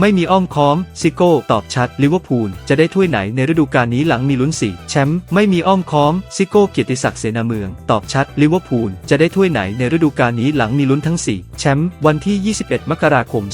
ไม่มีอ้อมค้อม ซิโก้ตอบชัด ลิเวอร์พูลจะได้ถ้วยไหนในฤดูกาลนี้หลังมีลุ้นสี่แชมป์ไม่มีอ้อมค้อม ซิโก้เกียรติศักดิ์เสนาเมือง ตอบชัด ลิเวอร์พูลจะได้ถ้วยไหนในฤดูกาลนี้หลังมีลุ้นทั้งสี่แชมป์วันที่ 21 มกราคม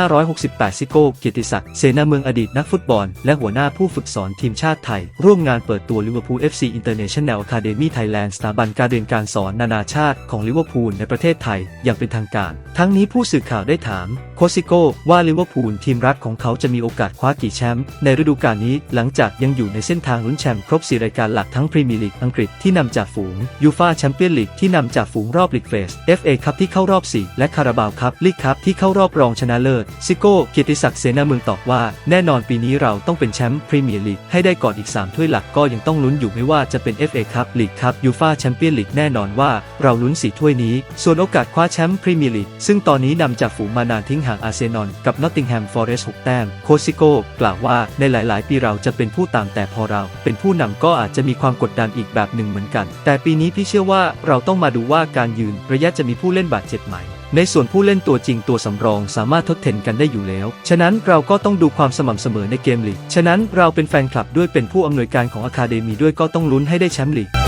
2568 ซิโก้เกียรติศักดิ์เสนาเมืองอดีตนักฟุตบอล และหัวหน้าผู้ฝึกสอนทีมชาติไทย ร่วมงานเปิดตัวลิเวอร์พูล FC International Academy Thailand สถาบันการเรียนการสอนนานาชาติของลิเวอร์พูลในประเทศไทยอย่างเป็นทางการ ทั้งนี้ผู้สื่อข่าวได้ถามโคซิโก้ว่าลิเวอร์พูลทีมรักของเขาจะมีโอกาสคว้ากี่แชมป์ในฤดูกาลนี้หลังจากยังอยู่ในเส้นทางลุ้นแชมป์ครบ 4 รายการหลักทั้งพรีเมียร์ลีกอังกฤษที่นำจากฝูงยูฟาแชมเปี้ยนลีกที่นำจากฝูงรอบลีกเฟส FA คัพที่เข้ารอบ 4 และคาราบาวคัพลีกคัพที่เข้ารอบรองชนะเลิศซิโก้เกียรติศักดิ์เสนาเมืองตอบว่า แน่นอนปีนี้เราต้องเป็นแชมป์พรีเมียร์ลีกให้ได้ก่อนอีก 3 ถ้วยหลักก็ยังต้องลุ้นอยู่ไม่ว่าจะเป็น FA คัพลีกคัพยูฟาแชมเปี้ยนลีกแน่นอนว่า เราลุ้นสี่ถ้วยนี้ ส่วนโอกาสคว้าแชมป์พรีเมียร์ลีกซึ่งตอนนี้นำจากฝูงมานานทิ้งห่างอาร์เซนอลกับนอตติงแฮมฟอร์เรสต์6แต้ม โคซิโก้กล่าวว่าในหลาย ๆ ปีเราจะเป็นผู้ตามแต่พอเรา เป็นผู้นำก็อาจจะมีความกดดันอีกแบบหนึ่งเหมือนกัน แต่ปีนี้พี่เชื่อว่าเราต้องมาดูว่าการยืนระยะจะมีผู้เล่นบาดเจ็บไหมในส่วนผู้เล่นตัวจริงตัวสำรองสามารถทดแทนกันได้อยู่แล้ว ฉะนั้นเราก็ต้องดูความสม่ำเสมอในเกมลีก ฉะนั้นเราเป็นแฟนคลับด้วยเป็นผู้อำนวยการของอะคาเดมีด้วยก็ต้องลุ้นให้ได้แชมป์ลีก